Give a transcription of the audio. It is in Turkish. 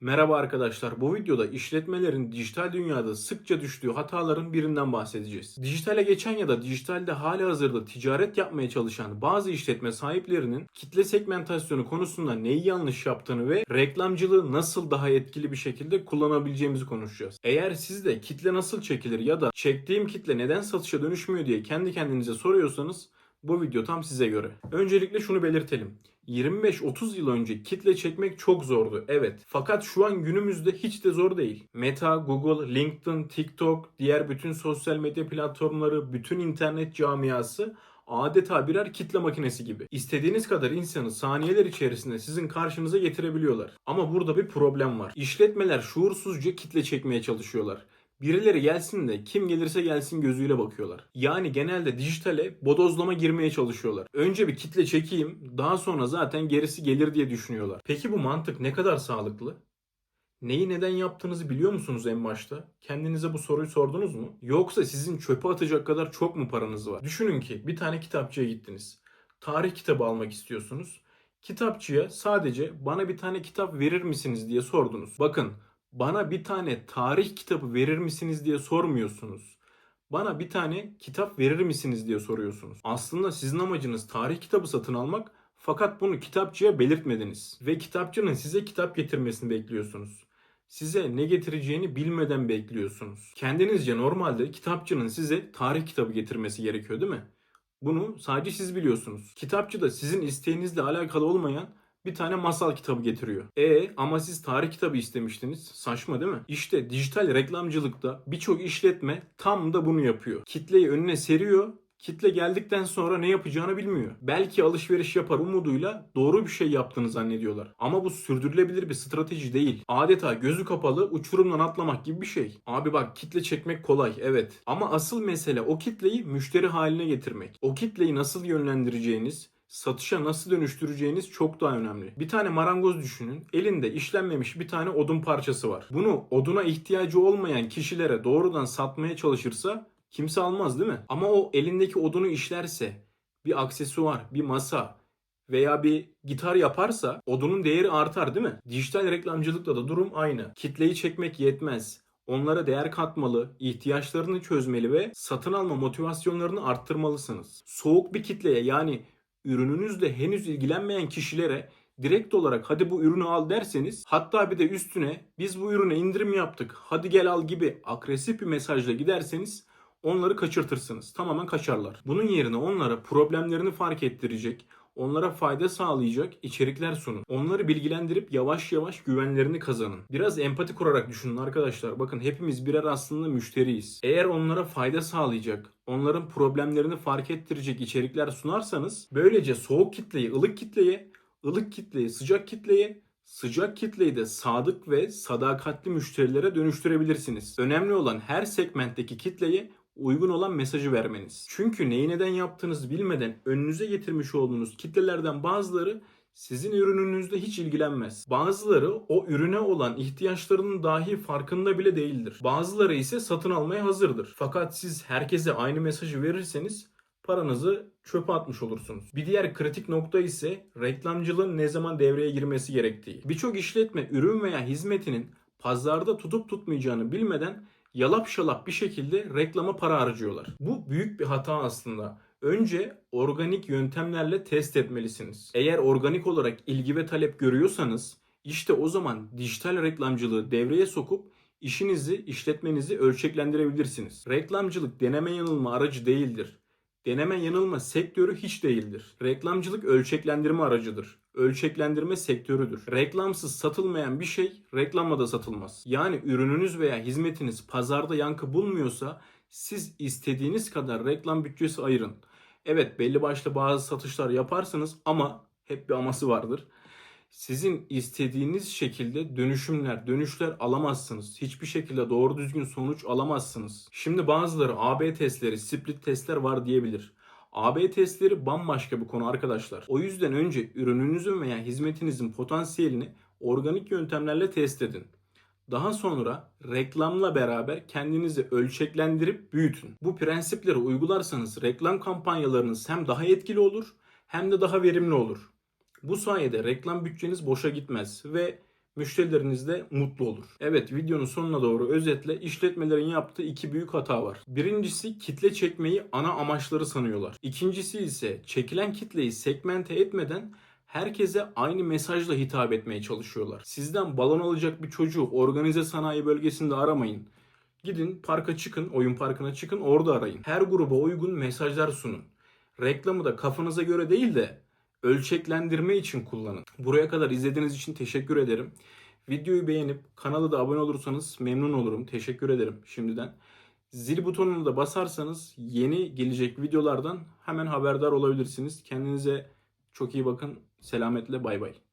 Merhaba arkadaşlar. Bu videoda işletmelerin dijital dünyada sıkça düştüğü hataların birinden bahsedeceğiz. Dijitale geçen ya da dijitalde hali hazırda ticaret yapmaya çalışan bazı işletme sahiplerinin kitle segmentasyonu konusunda neyi yanlış yaptığını ve reklamcılığı nasıl daha etkili bir şekilde kullanabileceğimizi konuşacağız. Eğer siz de kitle nasıl çekilir ya da çektiğim kitle neden satışa dönüşmüyor diye kendi kendinize soruyorsanız bu video tam size göre. Öncelikle şunu belirtelim. 25-30 yıl önce kitle çekmek çok zordu. Evet. Fakat şu an günümüzde hiç de zor değil. Meta, Google, LinkedIn, TikTok, diğer bütün sosyal medya platformları, bütün internet camiası adeta birer kitle makinesi gibi. İstediğiniz kadar insanı saniyeler içerisinde sizin karşınıza getirebiliyorlar. Ama burada bir problem var. İşletmeler şuursuzca kitle çekmeye çalışıyorlar. Birileri gelsin de kim gelirse gelsin gözüyle bakıyorlar. Yani genelde dijitale bodozlama girmeye çalışıyorlar. Önce bir kitle çekeyim, daha sonra zaten gerisi gelir diye düşünüyorlar. Peki bu mantık ne kadar sağlıklı? Neyi neden yaptığınızı biliyor musunuz en başta? Kendinize bu soruyu sordunuz mu? Yoksa sizin çöpe atacak kadar çok mu paranız var? Düşünün ki bir tane kitapçıya gittiniz. Tarih kitabı almak istiyorsunuz. Kitapçıya sadece bana bir tane kitap verir misiniz diye sordunuz. Bakın bana bir tane tarih kitabı verir misiniz diye sormuyorsunuz. Bana bir tane kitap verir misiniz diye soruyorsunuz. Aslında sizin amacınız tarih kitabı satın almak fakat bunu kitapçıya belirtmediniz. Ve kitapçının size kitap getirmesini bekliyorsunuz. Size ne getireceğini bilmeden bekliyorsunuz. Kendinizce normalde kitapçının size tarih kitabı getirmesi gerekiyor değil mi? Bunu sadece siz biliyorsunuz. Kitapçı da sizin isteğinizle alakalı olmayan bir tane masal kitabı getiriyor. E ama siz tarih kitabı istemiştiniz. Saçma değil mi? İşte dijital reklamcılıkta birçok işletme tam da bunu yapıyor. Kitleyi önüne seriyor. Kitle geldikten sonra ne yapacağını bilmiyor. Belki alışveriş yapar umuduyla doğru bir şey yaptığını zannediyorlar. Ama bu sürdürülebilir bir strateji değil. Adeta gözü kapalı uçurumdan atlamak gibi bir şey. Abi bak kitle çekmek kolay evet. Ama asıl mesele o kitleyi müşteri haline getirmek. O kitleyi nasıl yönlendireceğiniz, satışa nasıl dönüştüreceğiniz çok daha önemli. Bir tane marangoz düşünün. Elinde işlenmemiş bir tane odun parçası var. Bunu oduna ihtiyacı olmayan kişilere doğrudan satmaya çalışırsa kimse almaz değil mi? Ama o elindeki odunu işlerse bir aksesuar, bir masa veya bir gitar yaparsa odunun değeri artar değil mi? Dijital reklamcılıkta da durum aynı. Kitleyi çekmek yetmez. Onlara değer katmalı, ihtiyaçlarını çözmeli ve satın alma motivasyonlarını arttırmalısınız. Soğuk bir kitleye yani ürününüzle henüz ilgilenmeyen kişilere direkt olarak hadi bu ürünü al derseniz hatta bir de üstüne biz bu ürüne indirim yaptık hadi gel al gibi agresif bir mesajla giderseniz onları kaçırtırsınız. Tamamen kaçarlar. Bunun yerine onlara problemlerini fark ettirecek, onlara fayda sağlayacak içerikler sunun. Onları bilgilendirip yavaş yavaş güvenlerini kazanın. Biraz empati kurarak düşünün arkadaşlar. Bakın hepimiz birer aslında müşteriyiz. Eğer onlara fayda sağlayacak, onların problemlerini fark ettirecek içerikler sunarsanız böylece soğuk kitleyi ılık kitleye, ılık kitleyi sıcak kitleye, sıcak kitleyi de sadık ve sadakatli müşterilere dönüştürebilirsiniz. Önemli olan her segmentteki kitleye uygun olan mesajı vermeniz. Çünkü neyi neden yaptığınızı bilmeden önünüze getirmiş olduğunuz kitlelerden bazıları sizin ürününüzle hiç ilgilenmez. Bazıları o ürüne olan ihtiyaçlarının dahi farkında bile değildir. Bazıları ise satın almaya hazırdır. Fakat siz herkese aynı mesajı verirseniz paranızı çöpe atmış olursunuz. Bir diğer kritik nokta ise reklamcılığın ne zaman devreye girmesi gerektiği. Birçok işletme ürün veya hizmetinin pazarda tutup tutmayacağını bilmeden yalap şalap bir şekilde reklama para harcıyorlar. Bu büyük bir hata aslında. Önce organik yöntemlerle test etmelisiniz. Eğer organik olarak ilgi ve talep görüyorsanız işte o zaman dijital reklamcılığı devreye sokup işinizi, işletmenizi ölçeklendirebilirsiniz. Reklamcılık deneme yanılma aracı değildir. Deneme yanılma sektörü hiç değildir. Reklamcılık ölçeklendirme aracıdır. Ölçeklendirme sektörüdür. Reklamsız satılmayan bir şey reklamla da satılmaz. Yani ürününüz veya hizmetiniz pazarda yankı bulmuyorsa siz istediğiniz kadar reklam bütçesi ayırın. Evet belli başlı bazı satışlar yaparsınız ama hep bir aması vardır. Sizin istediğiniz şekilde dönüşümler, dönüşler alamazsınız. Hiçbir şekilde doğru düzgün sonuç alamazsınız. Şimdi bazıları AB testleri, split testler var diyebilir. AB testleri bambaşka bir konu arkadaşlar. O yüzden önce ürününüzün veya hizmetinizin potansiyelini organik yöntemlerle test edin. Daha sonra reklamla beraber kendinizi ölçeklendirip büyütün. Bu prensipleri uygularsanız reklam kampanyalarınız hem daha etkili olur hem de daha verimli olur. Bu sayede reklam bütçeniz boşa gitmez ve Müşterileriniz de mutlu olur. Evet videonun sonuna doğru özetle işletmelerin yaptığı iki büyük hata var. Birincisi kitle çekmeyi ana amaçları sanıyorlar. İkincisi ise çekilen kitleyi segmente etmeden herkese aynı mesajla hitap etmeye çalışıyorlar. Sizden balon alacak bir çocuğu organize sanayi bölgesinde aramayın. Gidin parka çıkın, oyun parkına çıkın orada arayın. Her gruba uygun mesajlar sunun. Reklamı da kafanıza göre değil de ölçeklendirme için kullanın. Buraya kadar izlediğiniz için teşekkür ederim. Videoyu beğenip kanala da abone olursanız memnun olurum. Teşekkür ederim şimdiden. Zil butonunu da basarsanız yeni gelecek videolardan hemen haberdar olabilirsiniz. Kendinize çok iyi bakın. Selametle bay bay.